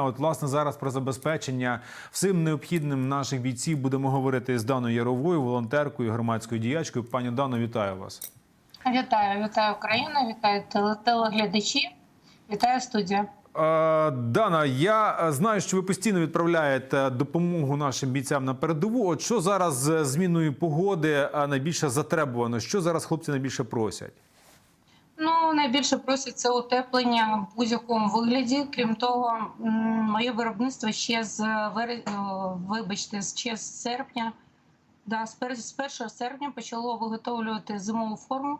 От, власне, зараз про забезпечення всім необхідним наших бійців будемо говорити з Даною Яровою, волонтеркою, громадською діячкою. Пані Дано, вітаю вас. Вітаю, вітаю Україна, вітаю телеглядачі, вітаю студія. Е, Дана, я е, знаю, що ви постійно відправляєте допомогу нашим бійцям на передову. От що зараз з зміною погоди е, найбільше затребувано? Що зараз хлопці найбільше просять? Ну найбільше просять це утеплення в будь-якому вигляді. Крім того, моє виробництво ще з вибачте, ще з серпня. Да, з 1 серпня почало виготовлювати зимову форму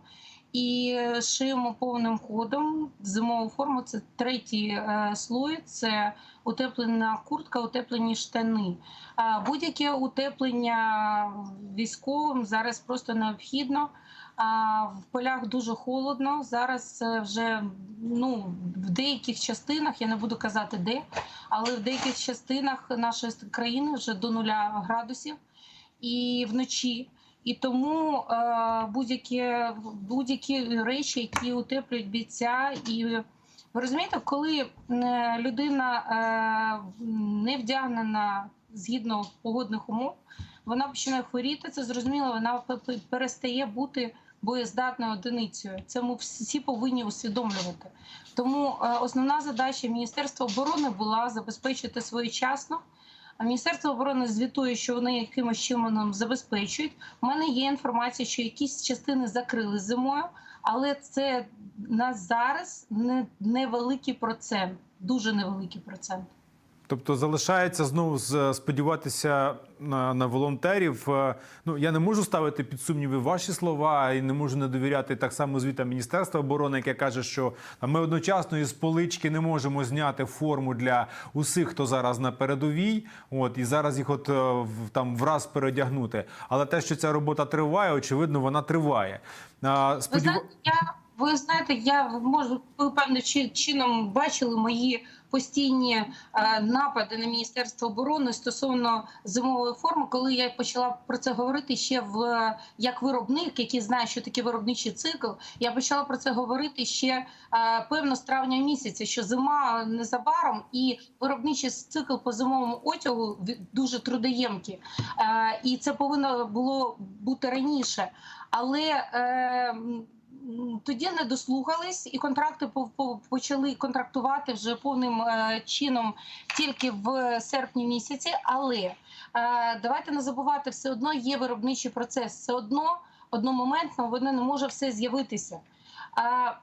і шиємо повним ходом. Зимову форму це третій е, слой, це утеплена куртка, утеплені штани. А будь-яке утеплення військовим зараз просто необхідно. В полях дуже холодно. Зараз е, вже ну в деяких частинах, я не буду казати де, але в деяких частинах нашої країни вже до нуля градусів і вночі. І тому е, будь-які будь-які речі, які утеплюють бійця, і ви розумієте, коли е, людина не вдягнена згідно погодних умов, вона починає хворіти. Це зрозуміло, вона перестає бути боєздатною одиницею. Це ми всі повинні усвідомлювати. Тому е, основна задача Міністерства оборони була забезпечити своєчасно. А Міністерство оборони звітує, що вони якимось чином забезпечують. У мене є інформація, що якісь частини закрили зимою, але це на зараз невеликий процент, дуже невеликий процент. Тобто залишається знову сподіватися на, на волонтерів. Е, Ну я не можу ставити під сумніви ваші слова і не можу не довіряти так само звітам Міністерства оборони, яке каже, що ми одночасно із полички не можемо зняти форму для усіх, хто зараз на передовій. От і зараз їх от е, там враз переодягнути. Але те, що ця робота триває, очевидно, вона триває. Ви сподів... знаєте, я ви знаєте, я можу ви певним чи- чином бачили мої постійні е, напади на міністерство оборони стосовно зимової форми, коли я почала про це говорити ще в як виробник, який знає, що таке виробничий цикл. Я почала про це говорити ще е, певно з травня місяця, що зима незабаром і виробничий цикл по зимовому одягу дуже трудоємкий. Е, і це повинно було бути раніше. Але тоді не дослухались, і контракти по- по- почали контрактувати вже повним е, чином тільки в серпні місяці. Але е, давайте не забувати, все одно є виробничий процес. Все одно одномоментно воно не може все з'явитися. Е,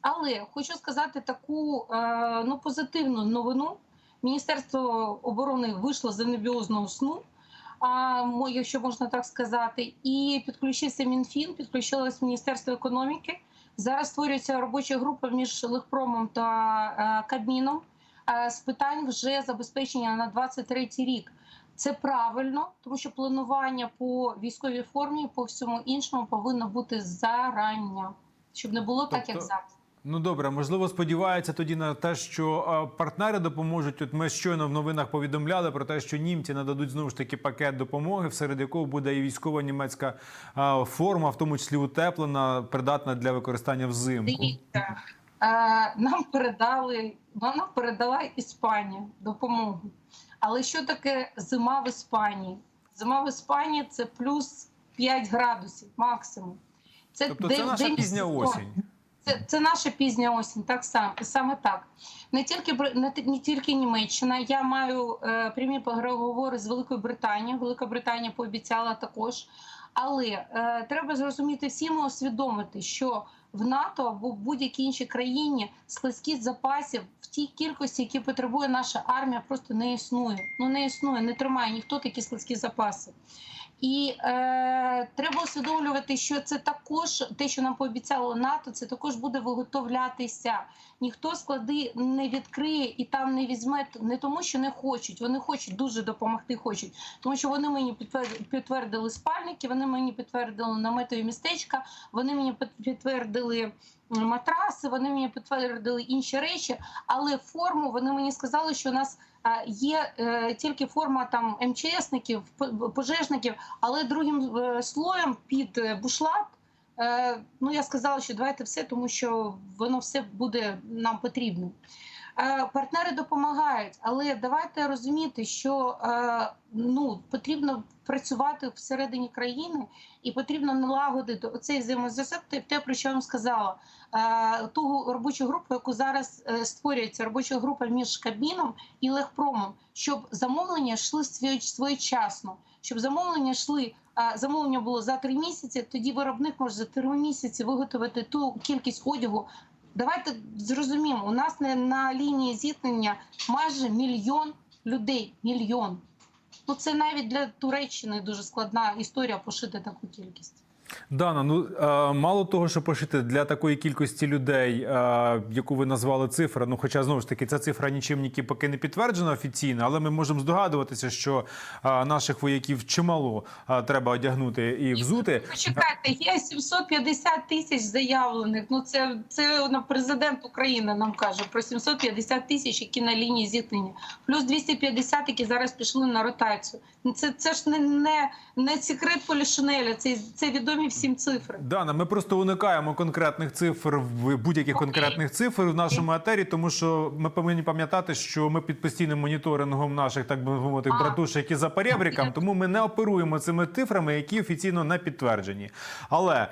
але хочу сказати таку ну, позитивну новину. Міністерство оборони вийшло з анебіозного сну якщо можна так сказати, і підключився Мінфін, підключилось Міністерство економіки. Зараз створюється робоча група між Легпромом та е, Кабміном е, з питань вже забезпечення на 23 рік. Це правильно, тому що планування по військовій формі, по всьому іншому повинно бути зарання, щоб не було так, як Тобто- зараз. Ну добре, можливо, сподіваються тоді на те, що е, партнери допоможуть. От ми щойно в новинах повідомляли про те, що німці нададуть знову ж таки пакет допомоги, серед якого буде і військова німецька е, форма, в тому числі утеплена, придатна для використання взимку. Дивіться, е, нам передали, вона передала Іспанія допомогу. Але що таке зима в Іспанії? Зима в Іспанії це плюс 5 градусів максимум. Це Тобто це наша пізня осінь. Це, це наша пізня осінь, так само саме так. Не тільки не, не тільки Німеччина. Я маю е, прямі переговори з Великою Британією. Велика Британія пообіцяла також. Але е, треба зрозуміти всім і усвідомити, що в НАТО або в будь-якій іншій країні складських запасів в тій кількості, які потребує наша армія, просто не існує. Ну не існує, не тримає ніхто такі складські запаси. І е, треба усвідомлювати, що це також те, що нам пообіцяло НАТО, це також буде виготовлятися. Ніхто склади не відкриє і там не візьме не тому, що не хочуть. Вони хочуть дуже допомогти. Хочуть, тому що вони мені підтвер- підтвердили спальники, вони мені підтвердили наметові містечка, вони мені підтвердили матраси, вони мені підтвердили інші речі. Але форму вони мені сказали, що у нас є е, тільки форма там МЧСників, пожежників, але другим е, слоєм під е, бушлат. е, Ну я сказала, що давайте все, тому що воно все буде нам потрібно. Е, Партнери допомагають, але давайте розуміти, що е, ну потрібно працювати всередині країни і потрібно налагодити оцей взаємозв'язок. те- про що я вам сказала. Е, Ту робочу групу, яку зараз створюється робоча група між Кабміном і Легпромом, щоб замовлення йшли своєчасно, щоб замовлення йшли. Замовлення було за три місяці. Тоді виробник може за три місяці виготовити ту кількість одягу. Давайте зрозуміємо, у нас не на лінії зіткнення майже мільйон людей. Мільйон. Ну це навіть для Туреччини дуже складна історія пошити таку кількість. Дана, ну е, мало того, що пошити для такої кількості людей, е, яку ви назвали цифра. Ну, хоча знову ж таки ця цифра нічим ніки поки не підтверджена офіційно, але ми можемо здогадуватися, що е, наших вояків чимало треба одягнути і взути. Почекайте, є 750 тисяч заявлених. Ну це це на президент України нам каже про 750 тисяч, які на лінії зіткнення, плюс 250, які зараз пішли на ротацію. Це це ж не не, не секрет полішинеля, це це відомі всім цифри. Дана, ми просто уникаємо конкретних цифр в будь-яких конкретних цифр в нашому етері, тому що ми повинні пам'ятати, що ми під постійним моніторингом наших, так би мовити, братушек і за поребриком, тому ми не оперуємо цими цифрами, які офіційно не підтверджені. Але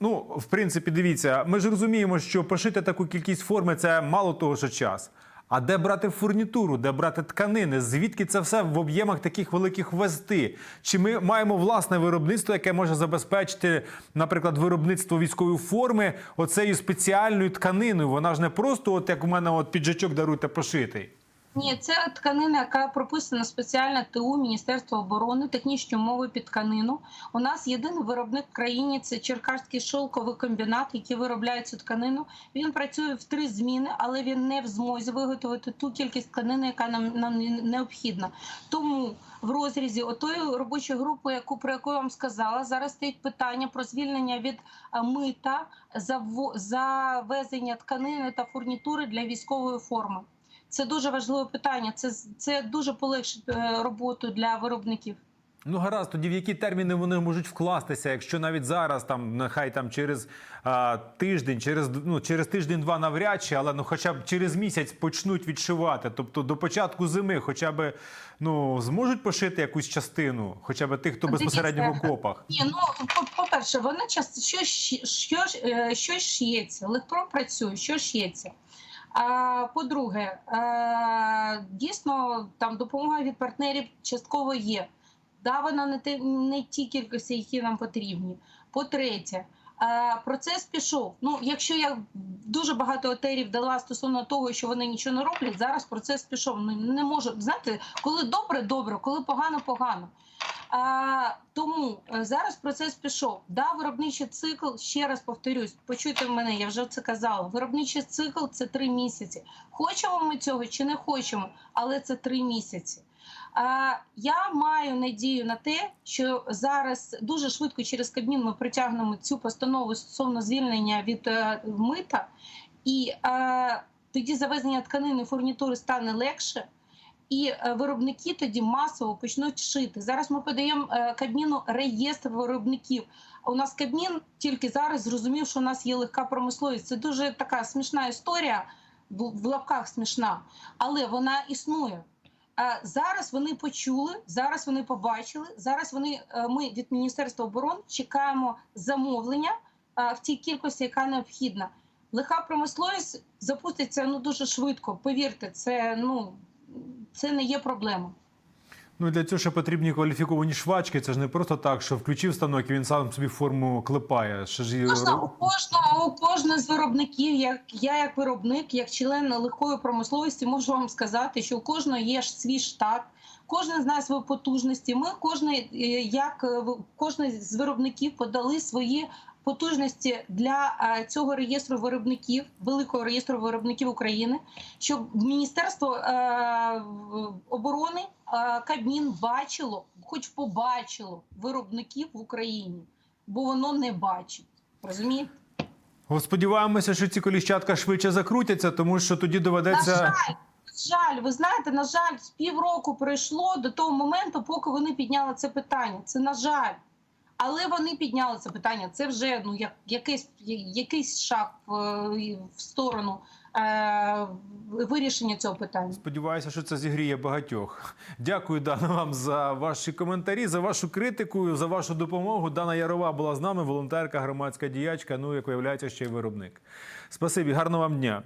ну, в принципі, дивіться, ми ж розуміємо, що пошити таку кількість форми це мало того, що час. А де брати фурнітуру, де брати тканини? Звідки це все в об'ємах таких великих вести? Чи ми маємо власне виробництво, яке може забезпечити, наприклад, виробництво військової форми оцею спеціальною тканиною? Вона ж не просто, от як у мене, от піджачок даруйте пошитий. Ні, це тканина, яка прописана спеціально ТУ Міністерства оборони, технічні умови під тканину. У нас єдиний виробник в країні це Черкаський шовковий комбінат, який виробляє цю тканину. Він працює в три зміни, але він не в змозі виготовити ту кількість тканини, яка нам, нам необхідна. Тому в розрізі отої робочої групи, яку про яку я вам сказала, зараз стоїть питання про звільнення від е, мита за вво- за везення тканини та фурнітури для військової форми. Це дуже важливе питання. Це це дуже полегшить е, роботу для виробників. Ну гаразд, тоді в які терміни вони можуть вкластися, якщо навіть зараз там нехай там через а, тиждень, через ну через тиждень-два навряд чи, але ну хоча б через місяць почнуть відшивати. Тобто до початку зими, хоча б ну зможуть пошити якусь частину, хоча б тих, хто безпосередньо в окопах. Ні, ну по- по-перше, вона часто що, що, е, що шиється, Легпром працює, що шиється. По-друге, е, дійсно там допомога від партнерів частково є. Да, вона не не ті кількості, які нам потрібні. По-третє, е, процес пішов. Ну, якщо я дуже багато етерів дала стосовно того, що вони нічого не роблять, зараз процес пішов. Ну не можу знаєте, коли добре, добре, коли погано, погано. Тому е, зараз процес пішов. Да, виробничий цикл, ще раз повторюсь, почуйте мене, я вже це казала. Виробничий цикл це три місяці. Хочемо ми цього чи не хочемо, але це три місяці. А, я маю надію на те, що зараз дуже швидко через Кабмін ми притягнемо цю постанову стосовно звільнення від е, мита, і е, тоді завезення тканини фурнітури стане легше. І е, виробники тоді масово почнуть шити. Зараз ми подаємо е, Кабміну реєстр виробників. У нас Кабмін тільки зараз зрозумів, що у нас є легка промисловість. Це дуже така смішна історія, в лапках смішна, але вона існує. Зараз вони почули, зараз вони побачили. Зараз вони е, ми від Міністерства оборони чекаємо замовлення в тій кількості, яка необхідна. Легка промисловість запуститься ну дуже швидко. Повірте, це ну це не є проблема. Ну для цього ще потрібні кваліфіковані швачки. Це ж не просто так, що включив станок і він сам собі форму клепає. Ще ж Кожна, у кожного у кожного з виробників, як я як виробник, як член легкої промисловості, можу вам сказати, що у кожного є ж свій штат. Кожен знає свої потужності. Ми кожен, як е, кожен з виробників подали свої потужності для е, цього реєстру виробників, великого реєстру виробників України, щоб Міністерство е, оборони е, Кабмін бачило, хоч побачило виробників в Україні, бо воно не бачить. Розумієте? Сподіваємося, що ці коліщатка швидше закрутяться, тому що тоді На доведеться. жаль, на жаль, ви знаєте, на жаль, з півроку пройшло до того моменту, поки вони підняли це питання. Це на жаль. Але вони підняли це питання. Це вже ну як якийсь якийсь шаг в, сторону е, вирішення цього питання. Сподіваюся, що це зігріє багатьох. Дякую, Дана, вам за ваші коментарі, за вашу критику, за вашу допомогу. Дана Ярова була з нами, волонтерка, громадська діячка. Ну, як виявляється, ще й виробник. Спасибі, гарного вам дня.